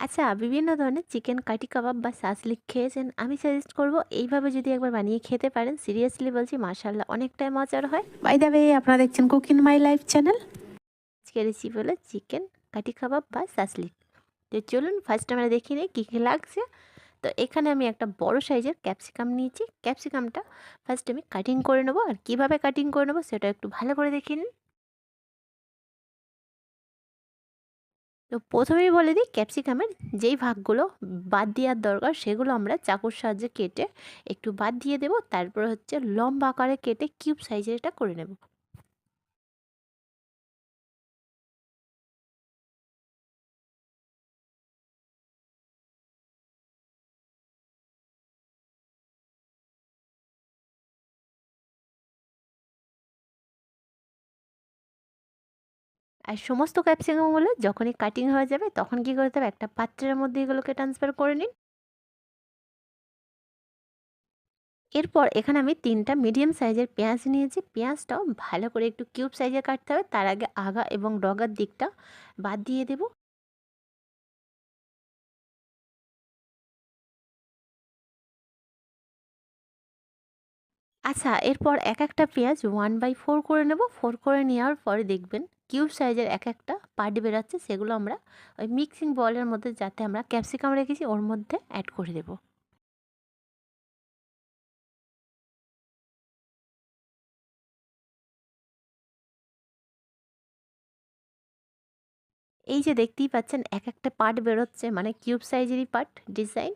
আচ্ছা, বিভিন্ন ধরনের চিকেন কাঠি কাবাব বা সাসলিক খেয়েছেন। আমি সাজেস্ট করব এইভাবে যদি একবার বানিয়ে খেতে পারেন, সিরিয়াসলি বলছি মাশাআল্লাহ অনেকটাই মজার হয়। বাই দ্য ওয়ে আপনারা দেখছেন কুক মাই লাইফ চ্যানেল আজকের রেসিপি হলো চিকেন কাঠি কাবাব বা সাসলিক। তো চলুন ফার্স্ট আমরা দেখে নিই কী, কী লাগছে। তো এখানে আমি একটা বড় সাইজের ক্যাপসিকাম নিয়েছি। ক্যাপসিকামটা ফার্স্ট আমি কাটিং করে নেব আর কীভাবে কাটিং করে নেব সেটা একটু ভালো করে দেখে নিন। তো প্রথমেই বলে দিই ক্যাপসিকামের যেই ভাগগুলো বাদ দেওয়ার দরকার, সেগুলো আমরা চাকুর সাহায্যে কেটে একটু বাদ দিয়ে দেব। তারপর হচ্ছে লম্বা আকারে কেটে কিউব সাইজের এটা করে নেব। আর সমস্ত ক্যাপসিকামগুলো যখনই কাটিং হয়ে যাবে, তখন কী করতে হবে একটা পাত্রের মধ্যে এগুলোকে ট্রান্সফার করে নিন। এরপর এখানে আমি তিনটা মিডিয়াম সাইজের পেঁয়াজ নিয়েছি। পেঁয়াজটাও ভালো করে একটু কিউব সাইজে কাটতে হবে। তার আগে আগা এবং ডগার দিকটা বাদ দিয়ে দেব। আচ্ছা এরপর এক একটা পেঁয়াজ ওয়ান বাই ফোর করে নেব। ফোর করে নেওয়ার পরে দেখবেন কিউব সাইজের এক একটা পার্ট বেরোচ্ছে, সেগুলো আমরা ওই মিক্সিং বলের মধ্যে যাতে আমরা ক্যাপসিকাম রেখেছি, ওর মধ্যে অ্যাড করে দেবো। এই যে দেখতেই পাচ্ছেন এক একটা পার্ট বেরোচ্ছে মানে কিউব সাইজেরই পার্ট, ডিজাইন।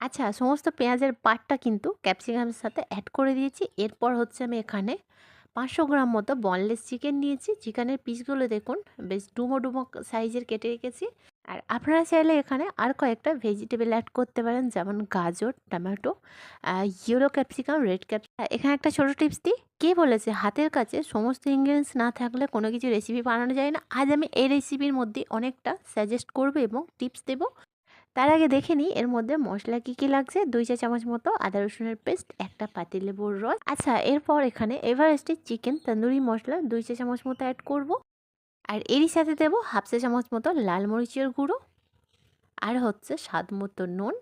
আচ্ছা সমস্ত পেঁয়াজের পাটটা কিন্তু ক্যাপসিকামের সাথে অ্যাড করে দিয়েছি। এরপর হচ্ছে আমি এখানে পাঁচশো গ্রাম মতো বনলেস চিকেন নিয়েছি। চিকেনের পিসগুলো দেখুন, বেশ ডুমো ডুমো সাইজের কেটে রেখেছি। আর আপনারা চাইলে এখানে আর কয়েকটা ভেজিটেবল অ্যাড করতে পারেন, যেমন গাজর, tomato yellow capsicum red capsicum এখানে একটা ছোটো টিপস দিই, কে বলেছে হাতের কাছে সমস্ত ইনগ্রিডিয়েন্টস না থাকলে কোনো কিছু রেসিপি বানানো যায় না? আজ আমি এই রেসিপির মধ্যে অনেকটা সাজেস্ট করব এবং টিপস দেবো। আগে দেখে নিই, এর মধ্যে মশলা কী কী লাগছে? দুই চা চামচ মতো আদা রসুনের পেস্ট, একটা পাতিলেবুর রস। আচ্ছা এরপর এখানে এভারেস্টের চিকেন, তন্দুরি মশলা দুই চা চামচ মতো অ্যাড করব। আর এরই সাথে দেবো হাফ চা চামচ মতো লাল মরিচের গুঁড়ো। আর হচ্ছে স্বাদ মতো নুন।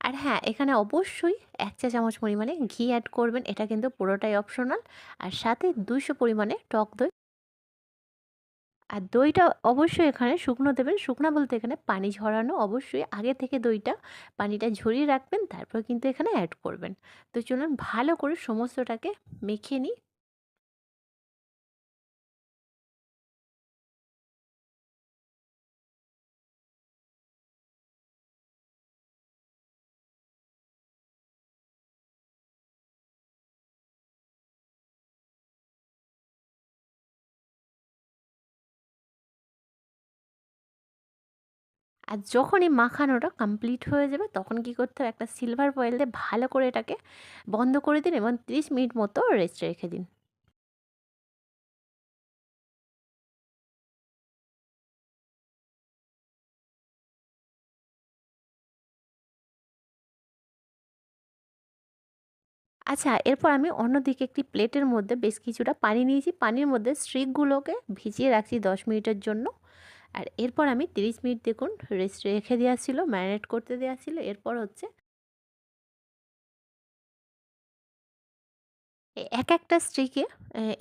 আর হ্যাঁ এখানে অবশ্যই এক চা চামচ পরিমাণে ঘি অ্যাড করবেন, এটা কিন্তু পুরোটাই অপশনাল আর সাথে দুইশো পরিমাণে টক দই আর দইটা অবশ্যই এখানে শুকনো দেবেন। শুকনো বলতে এখানে পানি ঝরানো অবশ্যই। আগে থেকে দইটা পানিটা ঝরিয়ে রাখবেন, তারপর কিন্তু এখানে অ্যাড করবেন। তো চলুন ভালো করে সমস্তটাকে মেখে নিই। আর যখনই মাখানোটা কমপ্লিট হয়ে যাবে, তখন কি করতে হবে? একটা সিলভার ফয়েল দিয়ে ভালো করে এটাকে বন্ধ করে দিন এবং তিরিশ মিনিট মতো রেস্টে রেখে দিন। আচ্ছা এরপর আমি অন্যদিকে একটি প্লেটের মধ্যে বেশ কিছুটা পানি নিয়েছি। পানির মধ্যে স্ট্রিকগুলোকে ভিজিয়ে রাখছি দশ মিনিটের জন্য। আর এরপর আমি তিরিশ মিনিট দেখুন রেস্ট রেখে দেওয়া ছিল ম্যারিনেট করতে দেওয়া ছিল। এরপর হচ্ছে এক একটা স্ট্রিকে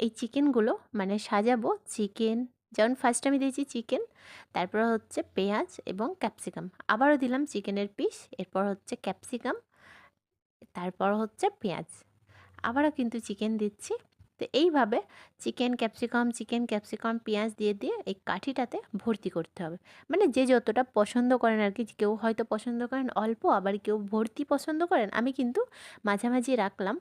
এই চিকেনগুলো মানে সাজাবো। চিকেন যেমন ফার্স্ট আমি দিয়েছি চিকেন তারপর হচ্ছে পেঁয়াজ এবং ক্যাপসিকাম আবারও দিলাম চিকেনের পিস এরপর হচ্ছে ক্যাপসিকাম তারপর হচ্ছে পেঁয়াজ। আবারও কিন্তু চিকেন দিচ্ছি। তো এইভাবে চিকেন ক্যাপসিকাম চিকেন ক্যাপসিকাম, পেঁয়াজ দিয়ে দিয়ে এই কাঠিটাতে ভর্তি করতে হবে। মানে যে যতটা পছন্দ করেন আর কি, কেউ হয়তো পছন্দ করেন অল্প, আবার কেউ ভর্তি পছন্দ করেন, আমি কিন্তু মাঝামাঝি রাখলাম।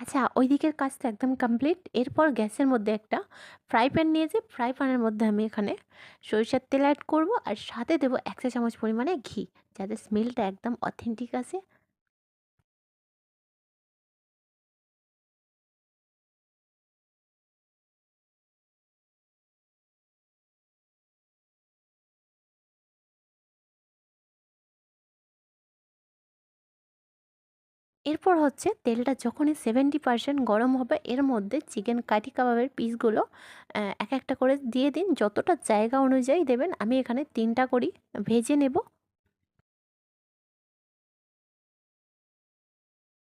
আচ্ছা ওই দিকের কাজটা একদম কমপ্লিট এরপর গ্যাসের মধ্যে একটা ফ্রাই প্যান নিয়ে নিয়েছি ফ্রাই প্যানের মধ্যে আমি এখানে সরিষার তেল অ্যাড করব আর সাথে দেবো এক চা চামচ পরিমাণে ঘি, যাতে স্মেলটা একদম অথেন্টিক আসে। এরপর হচ্ছে তেলটা যখনই সেভেন্টি পার্সেন্ট গরম হবে, এর মধ্যে চিকেন কাঠি কাবাবের পিসগুলো এক একটা করে দিয়ে দিন। যতটা জায়গা অনুযায়ী দেবেন, আমি এখানে তিনটা করি। ভেজে নেব।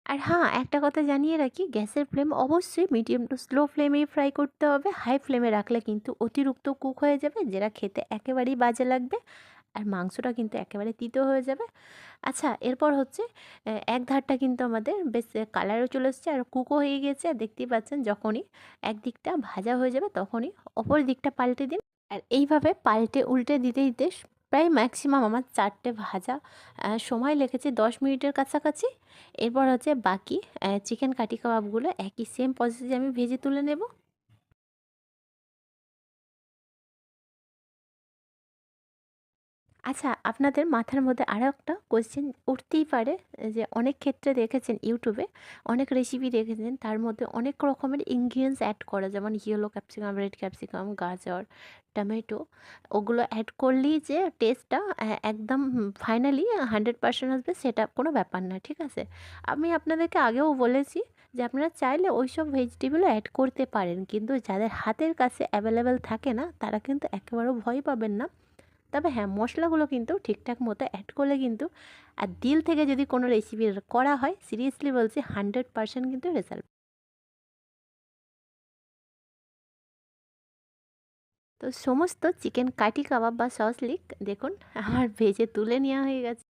আর হ্যাঁ একটা কথা জানিয়ে রাখি, গ্যাসের ফ্লেম অবশ্যই মিডিয়াম টু স্লো ফ্লেমেই ফ্রাই করতে হবে। হাই ফ্লেমে রাখলে কিন্তু অতিরিক্ত কুক হয়ে যাবে, যেটা খেতে একেবারেই বাজে লাগবে। আর মাংসটা কিন্তু একেবারে তিতো হয়ে যাবে। আচ্ছা এরপর হচ্ছে এক ধারটা কিন্তু আমাদের বেশ কালারও চলে এসছে আর কুকো হয়ে গেছে আর দেখতেই পাচ্ছেন যখনই এক দিকটা ভাজা হয়ে যাবে তখনই অপর দিকটা পাল্টে দিন। আর এইভাবে পাল্টে উল্টে দিতে দিতে প্রায় ম্যাক্সিমাম আমার চারটে ভাজা সময় লেগেছে দশ মিনিটের কাছাকাছি। এরপর হচ্ছে বাকি চিকেন কাটি কাবাবগুলো একই সেম প্রসেসে আমি ভেজে তুলে নেব। আচ্ছা আপনাদের মাথার মধ্যে আরও একটা কোয়েশ্চেন উঠতেই পারে, যে অনেক ক্ষেত্রে দেখেছেন ইউটিউবে অনেক রেসিপি দেখেছেন, তার মধ্যে অনেক রকমের ইনগ্রিডিয়েন্টস অ্যাড করে, যেমন ইয়েলো ক্যাপসিকাম রেড ক্যাপসিকাম গাজর টমেটো ওগুলো অ্যাড করলেই যে টেস্টটা একদম ফাইনালি হান্ড্রেড পার্সেন্ট আসবে, সেটা কোনো ব্যাপার না, ঠিক আছে? আমি আপনাদেরকে আগেও বলেছি যে আপনারা চাইলে ওই সব ভেজিটেবলও অ্যাড করতে পারেন, কিন্তু যাদের হাতের কাছে অ্যাভেলেবেল থাকে না, তারা কিন্তু একেবারেও ভয় পাবেন না। তবে হ্যাঁ মশলাগুলো কিন্তু ঠিকঠাক মতো অ্যাড করলে কিন্তু, আর দিল থেকে যদি কোনো রেসিপি করা হয় সিরিয়াসলি বলছি হান্ড্রেড পারসেন্ট কিন্তু রেজাল্ট তো সমস্ত চিকেন কাটি কাবাব বা সস লিক দেখুন, আমার ভেজে তুলে নেওয়া হয়ে গেছে।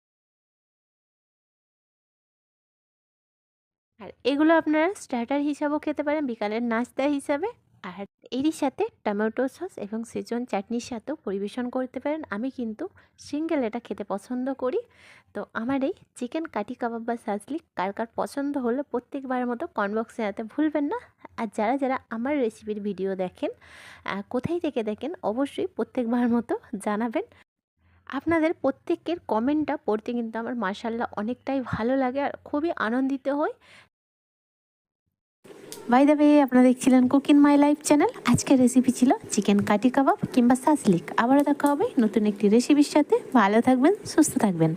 আর এগুলো আপনারা স্টার্টার হিসাবেও খেতে পারেন, বিকালের নাস্তা হিসাবে। আর এরই সাথে টমেটো সস এবং সেজন চাটনির সাথেও পরিবেশন করতে পারেন। আমি কিন্তু সিঙ্গেল এটা খেতে পছন্দ করি। তো আমার এই চিকেন কাটি কাবাব বা সাজলি কার কার পছন্দ হলে প্রত্যেকবারের মতো কনবক্সে যাতে ভুলবেন না। আর যারা যারা আমার রেসিপির ভিডিও দেখেন কোথায় থেকে দেখেন অবশ্যই প্রত্যেকবার মতো জানাবেন। আপনাদের প্রত্যেকের কমেন্টটা পড়তে কিন্তু আমার মার্শাল্লাহ অনেকটাই ভালো লাগে আর খুবই আনন্দিত হই। বাই দ্য আপনারা দেখছিলেন কুক মাই লাইফ চ্যানেল আজকের রেসিপি ছিল চিকেন কাটি কাবাব কিংবা সাসলিক আবারও দেখা হবে নতুন একটি রেসিপির সাথে। ভালো থাকবেন, সুস্থ থাকবেন।